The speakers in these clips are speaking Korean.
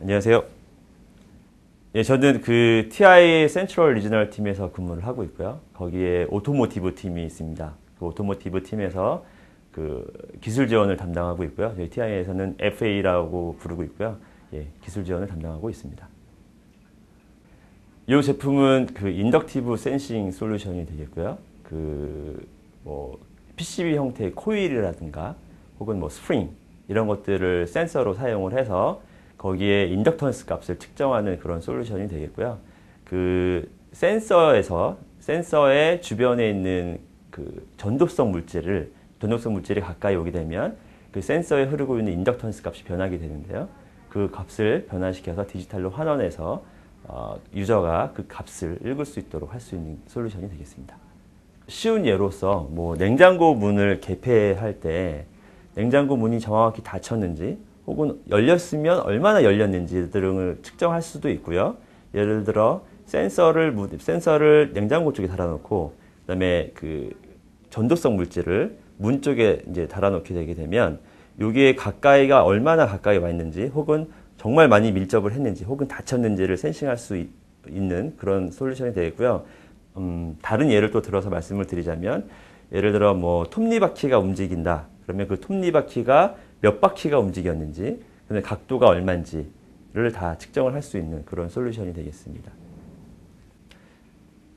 안녕하세요. 예, 저는 그 TI 센트럴 리저널 팀에서 근무를 하고 있고요. 거기에 오토모티브 팀이 있습니다. 그 오토모티브 팀에서 그 기술 지원을 담당하고 있고요. 저희 TI에서는 FA라고 부르고 있고요. 예, 기술 지원을 담당하고 있습니다. 이 제품은 그 인덕티브 센싱 솔루션이 되겠고요. 그 뭐 PCB 형태의 코일이라든가 혹은 뭐 스프링 이런 것들을 센서로 사용을 해서 거기에 인덕턴스 값을 측정하는 그런 솔루션이 되겠고요. 그 센서에서 센서의 주변에 있는 그 전도성 물질을 전도성 물질이 가까이 오게 되면 그 센서에 흐르고 있는 인덕턴스 값이 변하게 되는데요. 그 값을 변화시켜서 디지털로 환원해서 어, 유저가 그 값을 읽을 수 있도록 할 수 있는 솔루션이 되겠습니다. 쉬운 예로서 뭐 냉장고 문을 개폐할 때 냉장고 문이 정확히 닫혔는지 혹은 열렸으면 얼마나 열렸는지 등을 측정할 수도 있고요. 예를 들어 센서를 센서를 냉장고 쪽에 달아놓고 그다음에 그 전도성 물질을 문 쪽에 이제 달아놓게 되게 되면 여기에 가까이가 얼마나 가까이 와 있는지 혹은 정말 많이 밀접을 했는지 혹은 닫혔는지를 센싱할 수 있 는 그런 솔루션이 되겠고요. 음, 다른 예를 또 들어서 말씀을 드리자면 예를 들어 뭐 톱니바퀴가 움직인다. 그러면 그 톱니바퀴가 몇 바퀴가 움직였는지 그다음에 각도가 얼마인지를 다 측정을 할 수 있는 그런 솔루션이 되겠습니다.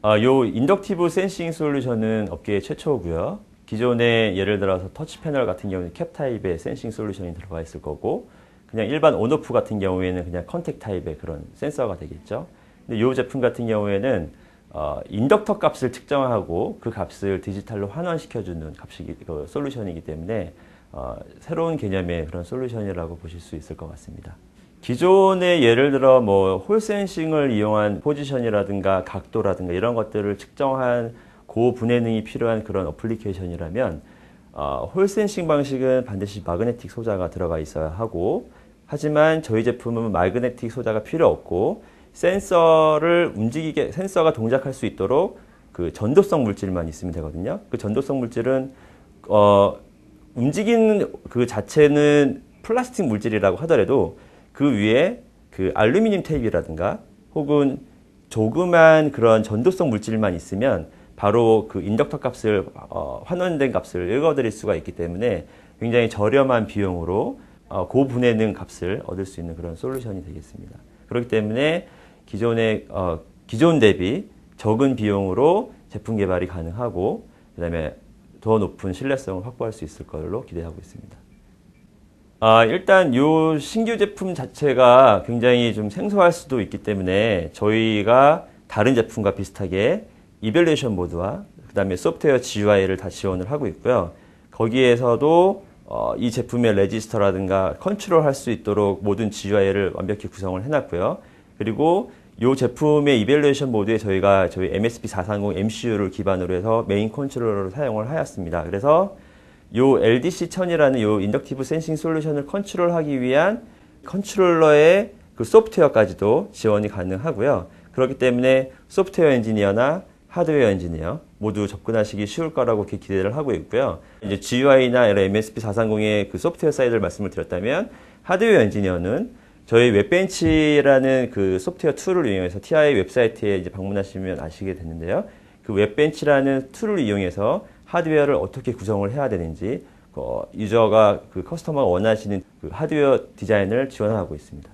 아, 요 인덕티브 센싱 솔루션은 업계 최초고요. 기존에 예를 들어서 터치 패널 같은 경우는 캡 타입의 센싱 솔루션이 들어가 있을 거고 그냥 일반 온오프 같은 경우에는 그냥 컨택 타입의 그런 센서가 되겠죠. 근데 이 제품 같은 경우에는 어, 인덕터 값을 측정하고 그 값을 디지털로 환원시켜주는 값이 그 솔루션이기 때문에 어, 새로운 개념의 그런 솔루션이라고 보실 수 있을 것 같습니다. 기존의 예를 들어 뭐 홀센싱을 이용한 포지션이라든가 각도라든가 이런 것들을 측정한 고분해능이 필요한 그런 어플리케이션이라면 어, 홀센싱 방식은 반드시 마그네틱 소자가 들어가 있어야 하고 하지만 저희 제품은 마그네틱 소자가 필요 없고 센서를 움직이게 센서가 동작할 수 있도록 그 전도성 물질만 있으면 되거든요. 그 전도성 물질은 어 움직이는 그 자체는 플라스틱 물질이라고 하더라도 그 위에 그 알루미늄 테이프라든가 혹은 조그만 그런 전도성 물질만 있으면 바로 그 인덕터 값을 어, 환원된 값을 읽어드릴 수가 있기 때문에 굉장히 저렴한 비용으로 어, 고분해능 값을 얻을 수 있는 그런 솔루션이 되겠습니다. 그렇기 때문에 기존의 어, 기존 대비 적은 비용으로 제품 개발이 가능하고 그다음에 더 높은 신뢰성을 확보할 수 있을 걸로 기대하고 있습니다. 아, 일단 이 신규 제품 자체가 굉장히 좀 생소할 수도 있기 때문에 저희가 다른 제품과 비슷하게 이벨레이션 모드와 그 다음에 소프트웨어 GUI를 다 지원을 하고 있고요. 거기에서도 어, 이 제품의 레지스터라든가 컨트롤 할 수 있도록 모든 GUI를 완벽히 구성을 해놨고요. 그리고 이 제품의 이벨레이션 모드에 저희가 저희 MSP430 MCU를 기반으로 해서 메인 컨트롤러를 사용을 하였습니다. 그래서 이 LDC1000이라는 이 인덕티브 센싱 솔루션을 컨트롤하기 위한 컨트롤러의 그 소프트웨어까지도 지원이 가능하고요. 그렇기 때문에 소프트웨어 엔지니어나 하드웨어 엔지니어 모두 접근하시기 쉬울 거라고 기대를 하고 있고요. 이제 GUI나 MSP430의 그 소프트웨어 사이드를 말씀을 드렸다면 하드웨어 엔지니어는 저희 웹벤치라는 그 소프트웨어 툴을 이용해서 TI 웹사이트에 이제 방문하시면 아시게 되는데요. 그 웹벤치라는 툴을 이용해서 하드웨어를 어떻게 구성을 해야 되는지 어, 유저가 그 커스터머가 원하시는 그 하드웨어 디자인을 지원하고 있습니다.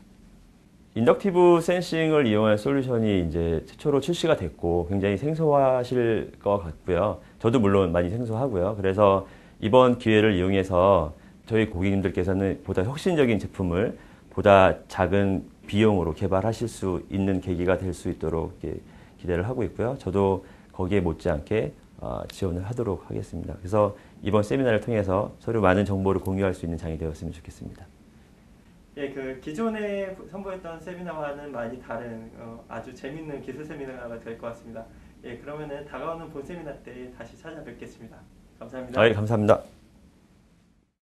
인덕티브 센싱을 이용한 솔루션이 이제 최초로 출시가 됐고 굉장히 생소하실 것 같고요. 저도 물론 많이 생소하고요. 그래서 이번 기회를 이용해서 저희 고객님들께서는 보다 혁신적인 제품을 보다 작은 비용으로 개발하실 수 있는 계기가 될 수 있도록 기대를 하고 있고요. 저도 거기에 못지않게 어, 지원을 하도록 하겠습니다. 그래서 이번 세미나를 통해서 서로 많은 정보를 공유할 수 있는 장이 되었으면 좋겠습니다. 예, 그 기존에 선보였던 세미나와는 많이 다른 어, 아주 재밌는 기술 세미나가 될 것 같습니다. 예, 그러면은 다가오는 본 세미나 때 다시 찾아뵙겠습니다. 감사합니다. 아, 예, 감사합니다.